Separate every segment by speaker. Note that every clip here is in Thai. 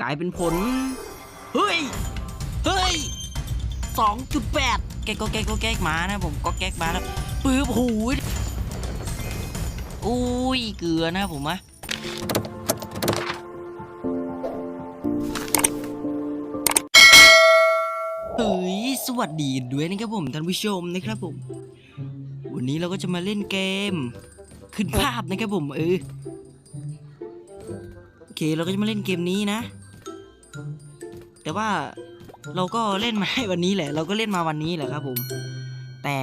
Speaker 1: กลายเป็นผล เฮ้ย เฮ้ยสองจุดแปดแก๊กก็แก๊กก็แก๊กมานะผมก็แก๊กมาแล้วปื๊บหูยอุ้ยเกลือนะผมอะเฮ้ยสวัสดีด้วยนะครับผมท่านผู้ชมนะครับผม วันนี้เราก็จะมาเล่นเกม ขึ้นภาพนะครับผมเออโอเคเราก็จะมาเล่นเกมนี้นะ แต่ว่าเราก็เล่นมาให้วันนี้แหละ เราก็เล่นมาวันนี้แหละครับผม แต่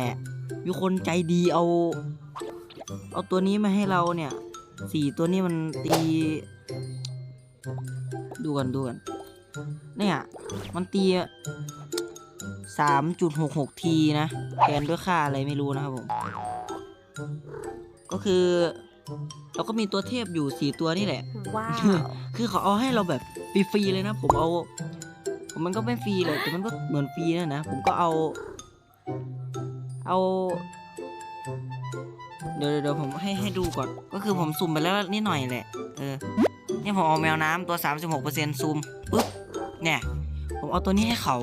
Speaker 1: มีคนใจดีเอา เอาตัวนี้มาให้เราเนี่ยสี่ตัวนี้มันตี ดูกันดูกันเนี่ย มันตีสามจุดหกหกทีนะแทนด้วยค่าอะไรไม่รู้นะครับผม ก็คือ เราก็มีตัวเทพอยู่สี่ตัวนี่แหละ
Speaker 2: ว้าว
Speaker 1: คือเขาเอาให้เราแบบฟรีๆเลยนะ ผมเอาผ มันก็ไม่ฟรีเลยแต่มันก็เหมือนฟรีนะนะ ผมก็เอา เอา เดี๋ยวเดี๋ยวผมให้ให้ดูก่อน ก็คือผมสุ่มไปแล้วนิดหน่อยแหละ เออ เนี่ยผมเอาแมวน้ำตัว 36%ซูมปุ๊บ เนี่ย ผมเอาตัวนี้ให้เขา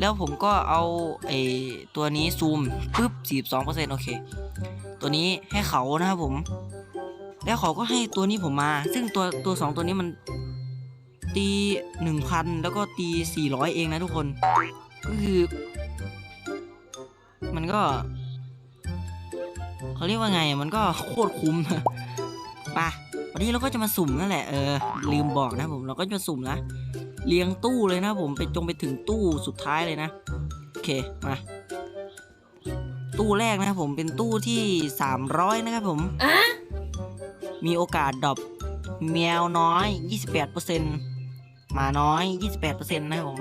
Speaker 1: แล้วผมก็เอาไอตัวนี้ซูมปุ๊บ 42%โอเค ตัวนี้ให้เขานะครับผม แล้วเขาก็ให้ตัวนี้ผมมา ซึ่งตัวตัวสองตัวนี้มัน ตีหนึ่งพันแล้วก็ตีสี่ร้อยเองนะทุกคน ก็คือ มันก็เขาเรียกว่าไงอะมันก็โคตรคุ้มนะไปะวันนี้เราก็จะมาสุ่มนั่นแหละเออลืมบอกนะผมเราก็จะมาสุ่มนะเรียงตู้เลยนะผมไปจงไปถึงตู้สุดท้ายเลยนะโอเคมาตู้แรกนะครับผมเป็นตู้ที่ 300 นะครับผมมีโอกาสดรอปแมวน้อย 28%ห มาน้อย 28%นะครับผม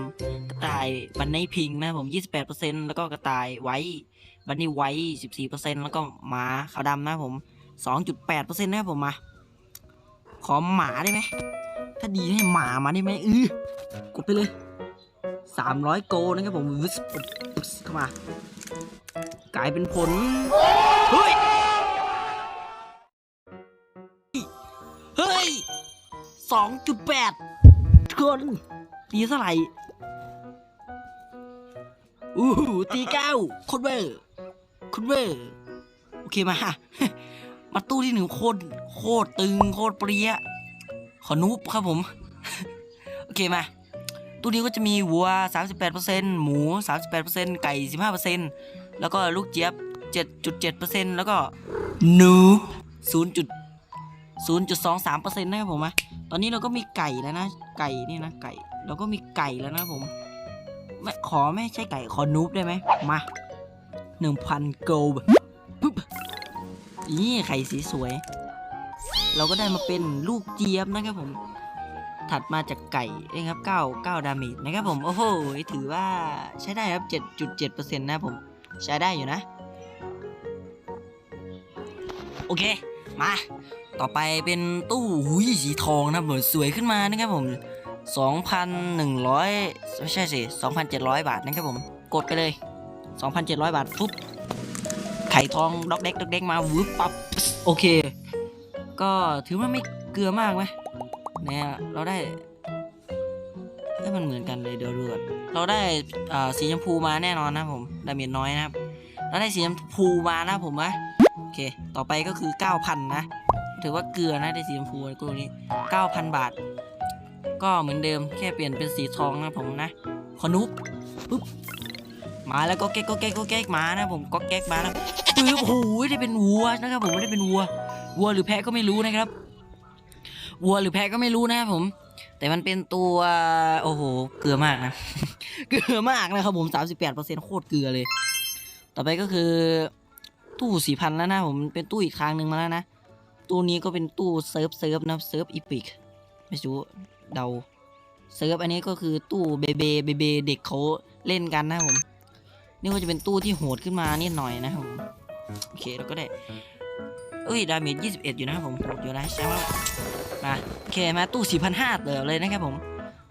Speaker 1: กระต่ายบันนี่พิงค์นะครับผม 28%แล้วก็กระต่ายไว้บันนี่ไว้14%แล้วก็หมาขาวดำนะครับผม 2.8%นะครับผมมาขอหมาได้ไหมถ้าดีให้หมามาได้ไหมอือกดไปเลย300 โกนะครับผมวึสเข้ามากลายเป็นผลเฮ้ยเฮ้ยสองจุดแปด คน ตีเท่าไหร่อู้หูตีเก้าคนเบอร์คนเบอร์โอเคมามาตู้ที่หนึ่งโคตรโคตรตึงโคตรเปรี้ยขอนุบครับผม โอเคมา ตู้นี้ก็จะมีวัว 38%หมู 38%ไก่ 15%แล้วก็ลูกเจี๊ยบ 7.7%แล้วก็หนู 0 0.23%นะครับผมอะ อนนี้เราก็มีไก่แล้วนะ ไก่นี่นะไก่ เราก็มีไก่แล้วนะผมไม่ขอไม่ใช่ไก่ขอนูบได้ไหมมาหนึ่งพันโกลปึ๊บนี่ไข่สีสวย เราก็ได้มาเป็นลูกเจี๊ยบนะครับผม ถัดมาจากไก่เองครับ9 9ดาเมจนะครับผมโอ้โหถือว่าใช้ได้ครับ7.7%นะครับผมใช้ได้อยู่นะ โอเค มา ต่อไปเป็นตู้หุยสีทองนะผมสวยขึ้นมานะครับผม 2,100 ไม่ใช่สิ 2,700 บาทนะครับผม กดไปเลย 2,700 บาทปุ๊บไข่ทองด็อกเด็กด็อกเด็กมาวึบปั๊บโอเค ก็ถือว่าไม่เกลือมากไหมเนี่ยเราได้ให้มันเหมือนกันเลยเดี๋ยวดูก่อนเราได้สีชมพูมาแน่นอนนะผมดาเมจน้อยนะครับเราได้สีชมพูมานะผมนะโอเค ต่อไปก็คือ 9,000 นะ ถือว่าเกลือนะได้สีชมพูตัวนี้9,000 บาท ก็เหมือนเดิมแค่เปลี่ยนเป็นสีทองนะผมนะขอนุบปุ๊บมาแล้วก็แก๊กก็แก๊กก็แก๊กมานะผมก็แก๊กมาแล้วปื้บโอ้โหได้เป็นวัวนะครับผมไม่ได้เป็นวัว วัวหรือแพะก็ไม่รู้นะครับ วัวหรือแพะก็ไม่รู้นะครับผม แต่มันเป็นตัวโอ้โหเกลือมากนะ เกลือมากนะครับผม38%โคตรเกลือเลย ต่อไปก็คือตู้สี่พันแล้วนะผมเป็นตู้อีกทางหนึ่งมาแล้วนะ ตู้นี้ก็เป็นตู้เซิร์ฟเซิร์ฟนะเซิร์ฟอีพิกไม่รู้เดาเซิร์ฟอันนี้ก็คือตู้เบเบเบเบเด็กเขาเล่นกันนะผมนี่ก็จะเป็นตู้ที่โหดขึ้นมานิดหน่อยนะครับผมโอเคเราก็ได้เอ้ยดาเมจ21 อยู่นะครับผมโหดอยู่นะใช่ไหมมาโอเคมาตู้4,500เติมเลยนะครับผม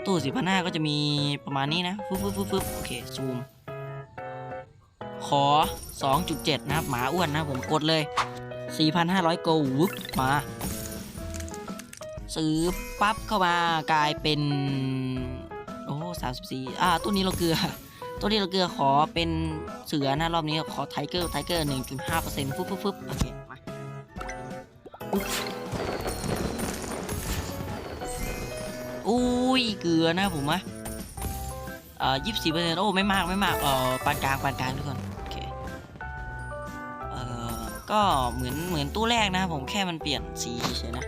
Speaker 1: ตู้4,500ก็จะมีประมาณนี้นะฟึ๊บฟึ๊บฟึบฟึบโอเคซูมขอ 2.7 นะครับหมาอ้วนนะผมกดเลย 4,500 โกวุบมา ซื้อปั๊บเข้ามากลายเป็น โอ้สามสิบสี่อ่าตัวนี้เราเกลือตัวนี้เราเกลือขอเป็นเสือนะรอบนี้ขอไทเกอร์ไทเกอร์หนึ่งจุดห้าเปอร์เซ็นต์ฟึบฟึบฟึบโอเคมาอุ๊บอุ้ยเกลือนะผมอะเอ่อยี่สิบสี่เปอร์เซ็นต์โอ้ไม่มากไม่มากเอ่อปานกลางปานกลางทุกคน ก็เหมือนเหมือนตู้แรกนะครับผมแค่มันเปลี่ยนสีเฉยนะ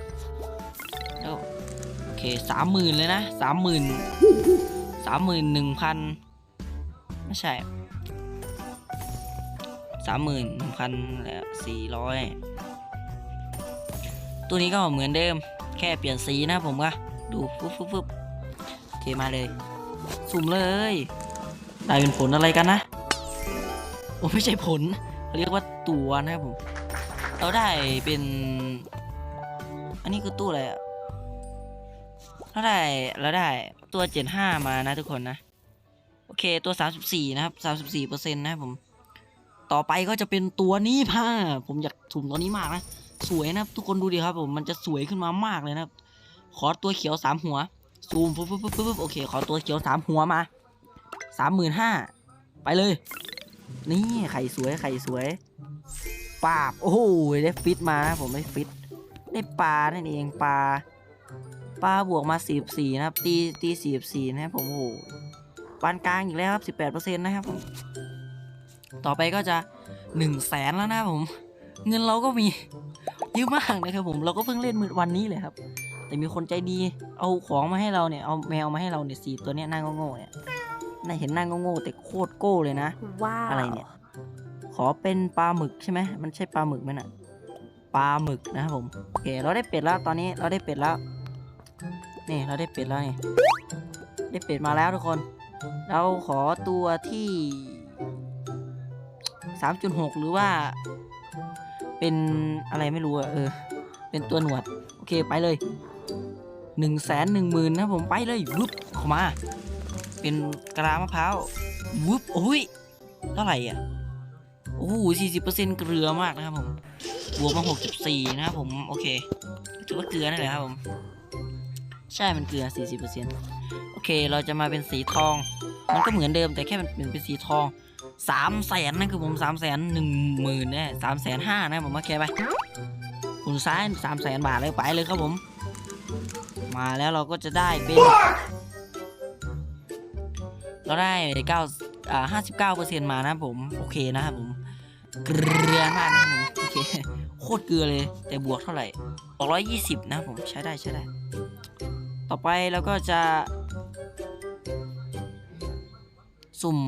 Speaker 1: โอเคสามหมื่นเลยนะสามหมื่นสามหมื่นหนึ่งพันไม่ใช่สามหมื่นหนึ่งพันแล้วสี่ร้อยตัวนี้ก็เหมือนเดิม แค่เปลี่ยนสีนะผมก็ดูฟึบฟึบฟึบโอเคมาเลย สุ่มเลย ได้เป็นผลอะไรกันนะ โอ้ไม่ใช่ผล เรียกว่าตัวนะครับผม เราได้เป็น อันนี้คือตู้อะไรอะเราได้เราได้ตัวเจ็ดห้ามานะทุกคนนะ โอเคตัวสามสิบสี่นะครับสามสิบสี่เปอร์เซ็นต์นะครับผม ต่อไปก็จะเป็นตัวนี้ผ้าผมอยากถุมตัวนี้มากนะ สวยนะครับทุกคนดูดิครับผม มันจะสวยขึ้นมามากเลยนะครับ ขอตัวเขียวสามหัว ซูมปุ๊บปุ๊บปุ๊บโอเค ขอตัวเขียวสามหัวมาสามหมื่นห้าไปเลย นี่ไข่สวยไข่สวยปาบโอ้โหได้ฟิตมานะผมได้ฟิตได้ปลานั่นเองปลาปลาบวกมาสี่สี่นะครับตีตีสี่สี่นะครับผมโอ้โหปานกลางอีกแล้วครับสิบแปดเปอร์เซ็นต์นะครับผมต่อไปก็จะหนึ่งแสนแล้วนะผม เงินเราก็มีเยอะมากนะครับผมเราก็เพิ่งเล่นมือวันนี้เลยครับ แต่มีคนใจดีเอาของมาให้เราเนี่ยเอาแมวมาให้เราเนี่ยสี่ตัวเนี้ยน้าโง่ๆเนี่ย น่าเห็นหน้าโง่ๆแต่โคตรโก้เลยนะ
Speaker 2: ว้าว
Speaker 1: อะไรเนี่ย ขอเป็นปลาหมึกใช่ไหม มันใช่ปลาหมึกไหมน่ะ ปลาหมึกนะครับผม โอเค เราได้เป็ดแล้ว ตอนนี้เราได้เป็ดแล้ว นี่เราได้เป็ดแล้วนี่ ได้เป็ดมาแล้วทุกคน เราขอตัวที่สามจุดหกหรือว่า เป็นอะไรไม่รู้อะเออ เป็นตัวหนวด โอเคไปเลยหนึ่งแสนหนึ่งหมื่นนะผมไปเลยวุบเข้ามา เป็นกะลามะพร้าววุบโอ้ยเท่าไหร่อะโอ้โหสี่สิบเปอร์เซ็นต์เกลือมากนะครับผมบวกมาหกจุดสี่นะครับผมโอเคถือว่าเกลือนั่นแหละครับผมใช่มันเกลือสี่สิบเปอร์เซ็นต์โอเค เราจะมาเป็นสีทอง มันก็เหมือนเดิมแต่แค่มันเปลี่ยนเป็นสีทองสามแสนนะคือผมสามแสนหนึ่งหมื่นเนี่ยสามแสนห้านะผมโอเคไปคุณซ้ายสามแสนบาทเลยไปเลยครับผม มาแล้วเราก็จะได้เป็น เราได้เก้าอ่าห้าสิบเก้าเปอร์เซ็นต์มานะผม โอเคนะครับผมเกลือมากนะผมโอเคโคตรเกลือเลย แต่บวกเท่าไหร่บอกร้อยยี่สิบนะผมใช้ได้ใช้ได้ ต่อไปเราก็จะ สุ่ม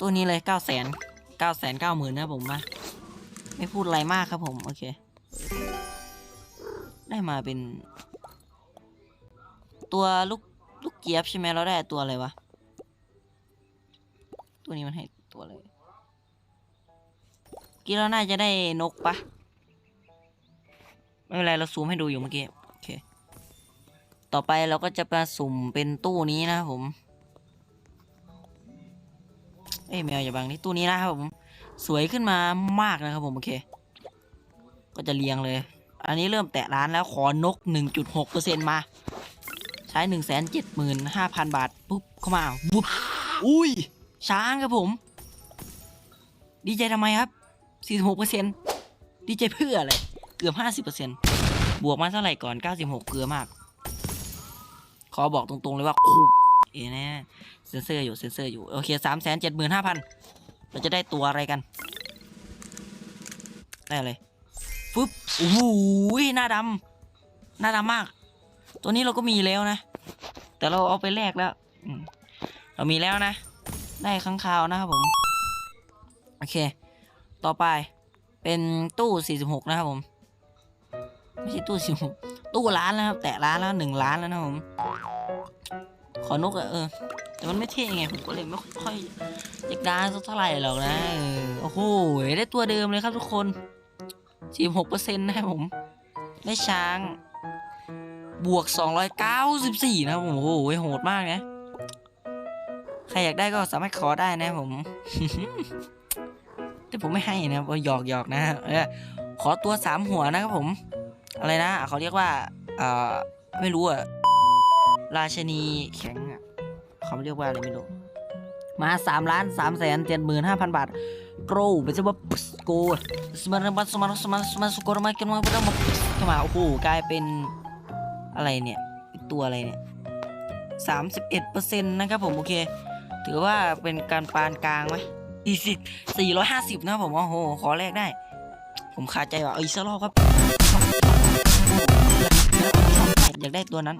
Speaker 1: ตัวนี้เลยเก้าแสนเก้าแสนเก้าหมื่นนะผมมาไม่พูดอะไรมากครับผม โอเค ได้มาเป็น ตัวลูกลูกเกียบใช่ไหมเราได้ตัวอะไรวะ ตัวนี้มันให้ตัวเมื่อกี้เราน่าจะได้นกปะไม่เป็นไรเราซูมให้ดูอยู่เมื่อกี้โอเคต่อไปเราก็จะมาสุ่มเป็นตู้นี้นะครับผมเอ้ยแมวอย่าบังนี่ตู้นี้นะครับผมสวยขึ้นมามากนะครับผมโอเค ก็จะเรียงเลย อันนี้เริ่มแตะร้านแล้วขอนก 1.6%มา ใช้ 175,000 บาทปุ๊บเข้ามาปุ๊บอุ้ย ช้างครับผม ดีใจทำไมครับ 46%ดีใจเพื่ออะไร เกือบ 50%บวกมาเท่าไหร่ก่อน 96 เกลือมาก ขอบอกตรงๆเลยว่าคุ้มเอ๋แน่เซนเซอร์อยู่เซนเซอร์อยู่ โอเคสามแสนเจ็ดหมื่นห้าพันเราจะได้ตัวอะไรกัน ได้อะไรฟึบโอ้โหหน้าดำหน้าดำมาก ตัวนี้เราก็มีแล้วนะ แต่เราเอาไปแลกแล้ว เรามีแล้วนะ ได้ข้างคาวนะครับผม โอเค ต่อไปเป็นตู้ 46 นะครับผม ไม่ใช่ตู้ 46 ตู้ล้านแล้วครับ แตะล้านแล้วหนึ่งล้านแล้วนะผม ขอนกอเออ แต่มันไม่เท่ไงผมก็เลยไม่ค่อยอยากได้สักเท่าไหร่หรอกนะโอ้โหได้ตัวเดิมเลยครับทุกคน 46%นะครับผม ได้ช้างบวก 294 นะครับผมโอ้โหโหดมากนะ ใครอยากได้ก็สามารถขอได้นะผม แต่ผมไม่ให้นะครับว่าหยอกหยอกนะเออขอตัวสามหัวนะครับผม อะไรนะเขาเรียกว่าอ่าไม่รู้อะราชนีแข็งอะเขาเรียกว่าอะไรไม่รู้มาสามล้านสามแสนเจ็ดหมื่นห้าพันบาทโกรเป็นจะว่าโกสมาร์ทสมาร์ทสมาร์ทสมาร์ทสกอร์มาเก็ตมาเพิ่มมาเข้ามาโอ้โหกลายเป็นอะไรเนี่ยตัวอะไรเนี่ยสามสิบเอ็ดเปอร์เซ็นต์นะครับผมโอเค ถือว่าเป็นการปานกลางไหมอีสิสี่ร้อยห้าสิบนะผมโอ้โห ขอแรกได้ ผมคาดใจว่าเอาอีกสักรอบครับอยากได้ตัวนั้น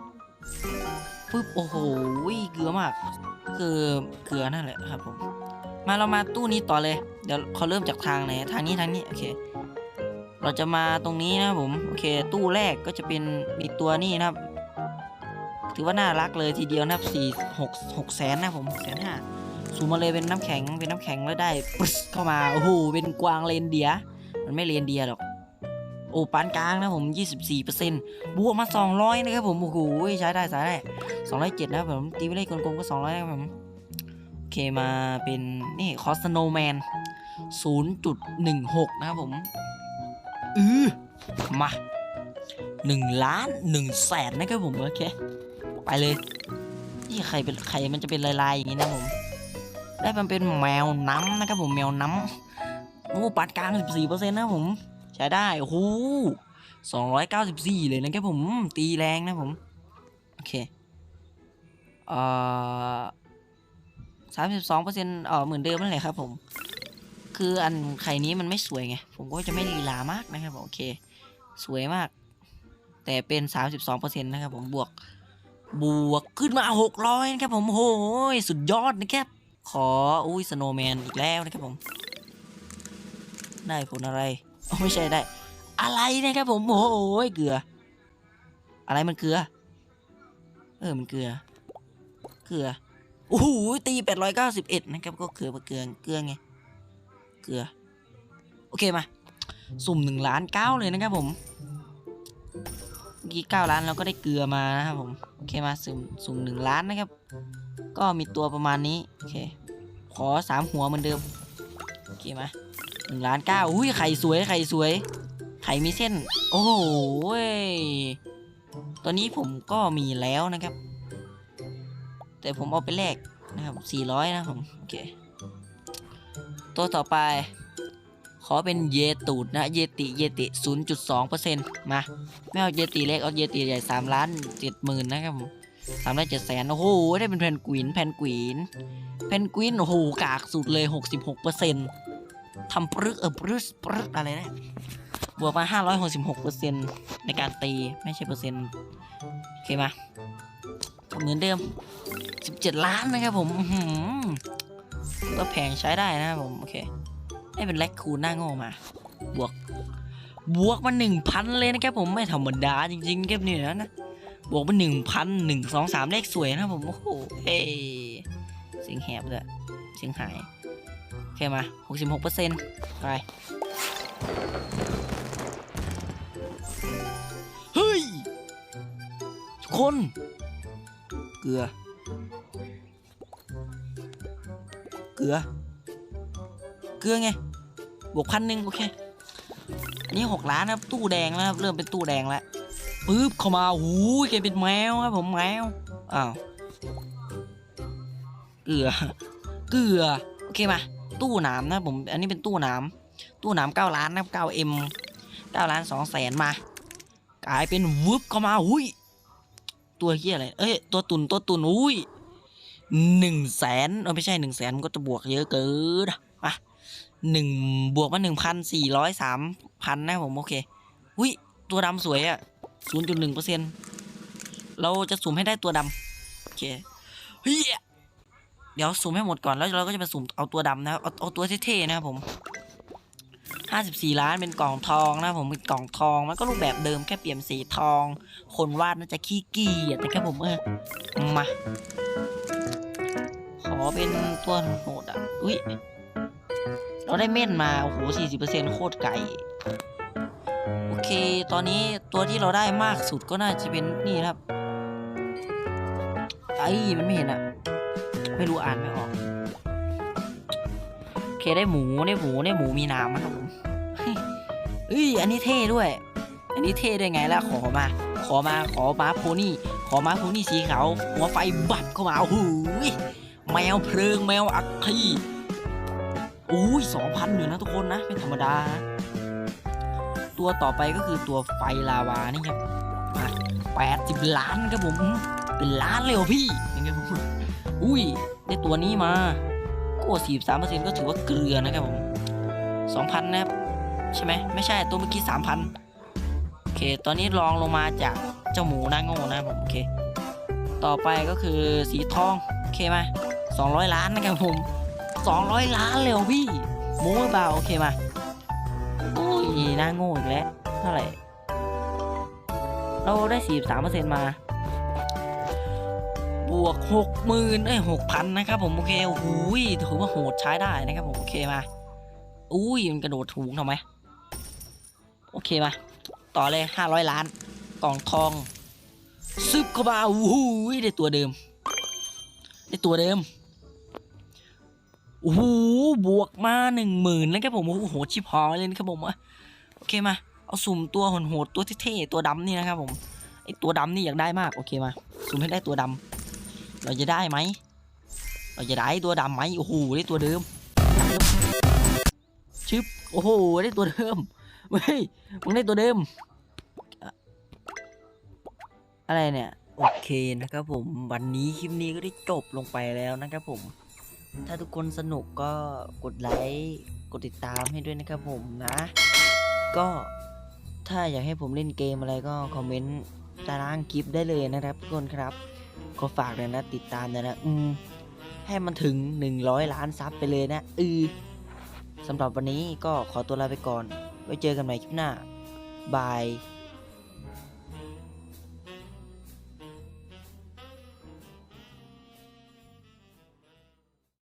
Speaker 1: ปึ๊บโอ้โหเกลือมาก คือเกลือนั่นแหละครับผมมาเรามาตู้นี้ต่อเลย เดี๋ยวเขาเริ่มจากทางไหนทางนี้ทางนี้โอเค เราจะมาตรงนี้นะครับผมโอเค ตู้แรกก็จะเป็นมีตัวนี้นะครับ ถือว่าน่ารักเลยทีเดียวนะครับสี่หกหกแสนนะผมหกแสนห้าซูมมาเลยเป็นน้ำแข็งเป็นน้ำแข็งแล้วได้ปึ๊สเข้ามาโอ้โหเป็นกวางเลนเดีย มันไม่เลนเดียหรอกโอ้ปานกลางนะผม 24%บวกมา 200 นะครับผมโอ้โหใช้ได้ใช้ได้207 นะผมตีไปเลขกลมๆก็ 200 นะครับผมโอเคมาเป็นนี่คอสโนแมน0.16 นะครับผมอือมา 1 ล้าน1แสนนะครับผมโอเค ไปเลย นี่ใครเป็นใครมันจะเป็นลายๆอย่างนี้นะผม ได้มันเป็นแมวน้ำนะครับผมแมวน้ำโอ้ปานกลาง14%นะครับผม ใช้ได้โอ้โหสองร้อยเก้าสิบสี่เลยนะครับผมตีแรงนะผม โอเค เอ่อสามสิบสองเปอร์เซ็นต์เออเหมือนเดิมนั่นแหละครับผม คืออันไข่นี้มันไม่สวยไง ผมก็จะไม่ลีลามากนะครับผมโอเค สวยมาก แต่เป็นสามสิบสองเปอร์เซ็นต์นะครับผมบวก บวกขึ้นมาหกร้อยนะครับผมโอ้โหสุดยอดนะครับ ขออุ้ยสโนแมนอีกแล้วนะครับผม ได้ผลอะไรไม่ใช่ได้ อะไรนะครับผมโอ้โหเกลือ อะไรมันเกลือ เออมันเกลือ เกลือโอ้โหตีแปดร้อยเก้าสิบเอ็ดนะครับก็เกลือเกลือเกลือไงเกลือ โอเคมา สุ่มหนึ่งล้านเก้าเลยนะครับผม เมื่อกี้เก้าล้านเราก็ได้เกลือมานะครับผมโอเคมาสุ่มสุ่มหนึ่งล้านนะครับ ก็มีตัวประมาณนี้โอเคขอสามหัวเหมือนเดิมโอเคมาหนึ่งล้านเก้าอุ้ยไข่สวยไข่สวย ไข่มีเส้น โอ้โหตัวนี้ผมก็มีแล้วนะครับ แต่ผมเอาไปแลกนะครับสี่ร้อยนะผมโอเค ตัวต่อไป ขอเป็นเยตูดนะเยติเยติศูนย์จุดสองเปอร์เซ็นต์มาไม่เอาเยติเล็กเอาเยติใหญ่สามล้านเจ็ดหมื่นนะครับสามล้านเจ็ดแสนโอ้โหได้เป็นแผ่นกวินแผ่นกวินแผ่นกวินโอ้โหกากสุดเลยหกสิบหกเปอร์เซ็นต์ทำปรึกเออปรึกปรึกอะไรนะบวกมา 566เปอร์เซ็นต์ในการตีไม่ใช่เปอร์เซ็นต์โอเคมาเหมือนเดิม 17 ล้านนะครับผมหือก็แพงใช้ได้นะครับผม โอเค ได้เป็นแลกคูณหน้าโง่มา บวก บวกมา1,000เลยนะครับผมไม่ธรรมดาจริงๆเก็บเนี่ยนะ บวกมา1,000 1 2 3เลขสวยนะผม โอ้โหเอ้เสียงแหบเลยเสียงหาย โอเคมา66เปอร์เซ็นต์ไป เฮ้ย ทุกคน เกลือ เกลือ เกลือไง บวกพันหนึ่งโอเค อันนี้หกล้านนะครับ ตู้แดงแล้วครับ เริ่มเป็นตู้แดงแล้วปึ๊บเข้ามาหูยแกเป็นแมวครับผมแมว อ้าว เกลือ เกลือ โอเคมา ตู้หนามนะผม อันนี้เป็นตู้หนาม ตู้หนามเก้าล้านนะเก้าเอ็มเก้าล้านสองแสนมา กลายเป็นวึบเข้ามาอุ้ยตัวเฮียอะไร เอ้ย ตัวตุนตัวตุนอุ้ยหนึ่งแสนเออไม่ใช่หนึ่งแสนมันก็จะบวกเยอะเกินอะมา หนึ่งบวกมาหนึ่งพันสี่ร้อยสามพันนะผมโอเคอุ้ยตัวดำสวยอะศูนย์จุดหนึ่งเปอร์เซ็นเราจะสุ่มให้ได้ตัวดำโอเคเฮียเดี๋ยวสุ่มให้หมดก่อนแล้วเราก็จะไปสุ่มเอาตัวดำนะครับเอาเอาตัวเท่ๆนะครับผม54ล้านเป็นกล่องทองนะครับผมเป็นกล่องทองมันก็รูปแบบเดิมแค่เปลี่ยนสีทอง คนวาดน่าจะขี้เกียจนะครับผมเออมาขอเป็นตัวโหดอะอุ้ย เราได้เม่นมา โอ้โห40%โคตรไก่โอเค ตอนนี้ตัวที่เราได้มากสุดก็น่าจะเป็นนี่ครับ ไอ้มันไม่เห็นอะไม่รู้อ่านไม่ออก โอเคได้หมูได้หมูได้หมูมีน้ำนะครับผมเฮ้ย อันนี้เท่ด้วย อันนี้เท่ได้ไงล่ะ ขอมา ขอมา ขอมาโพนี่ ขอมาโพนี่สีขาว หัวไฟบัดเข้ามาโอ้โหยแมวเพลิงแมวอัคคี อุ้ยสองพันอยู่นะทุกคนนะ ไม่ธรรมดา ตัวต่อไปก็คือตัวไฟลาวานี่ครับแปดสิบล้านครับผม เป็นล้านเลยเหรอพี่ยังไงผมอุ้ย ได้ตัวนี้มา ก็สี่สามเปอร์เซ็นต์ก็ถือว่าเกลือนะครับผมสองพันนะครับ ใช่ไหม ไม่ใช่ตัวเมื่อกี้สามพันโอเค ตอนนี้ลองลงมาจากเจ้าหมูหน้าโง่นะครับผมโอเค ต่อไปก็คือสีทอง โอเคไหมสองร้อยล้านนะครับผม สองร้อยล้านเลยเหรอพี่โม้หรือเปล่าโอเคมาโอ้ยน้าโง่อีกแล้วเท่าไหร่เราได้สี่สามเปอร์เซ็นต์มา บวกหกหมื่นเอ้ยหกพันนะครับผม โอเคโอ้โหถือว่าโหดใช้ได้นะครับผม โอเคมา อุ้ย มันกระโดดถูงทำไม โอเคมา ต่อเลยห้าร้อยล้าน กล่องทอง ซึบเข้ามาอุ้ยได้ตัวเดิม ได้ตัวเดิม โอ้โหบวกมาหนึ่งหมื่นแล้วครับผมโอ้โหชิบหายเลยนะครับผมอะโอเคมาเอาสุ่มตัวโหดๆตัวเท่ๆตัวดำนี่นะครับผมไอตัวดำนี่อยากได้มากโอเคมาสุ่มให้ได้ตัวดำเราจะได้ไหมเราจะได้ตัวดำไหมโอ้โหได้ตัวเดิมชึบโอ้โหได้ตัวเดิมเฮ้ยมึงได้ตัวเดิม อะไรเนี่ยโอเคนะครับผมวันนี้คลิปนี้ก็ได้จบลงไปแล้วนะครับผม ถ้าทุกคนสนุกก็กดไลค์กดติดตามให้ด้วยนะครับผมนะ ก็ถ้าอยากให้ผมเล่นเกมอะไรก็คอมเมนต์ตารางคลิปได้เลยนะครับทุกคนครับก็ฝากเลยนะติดตามเลยนะ อืมให้มันถึง 100 ล้านซับไปเลยนะอือสำหรับวันนี้ก็ขอตัวลาไปก่อน ไว้เจอกันใหม่คลิปหน้า บาย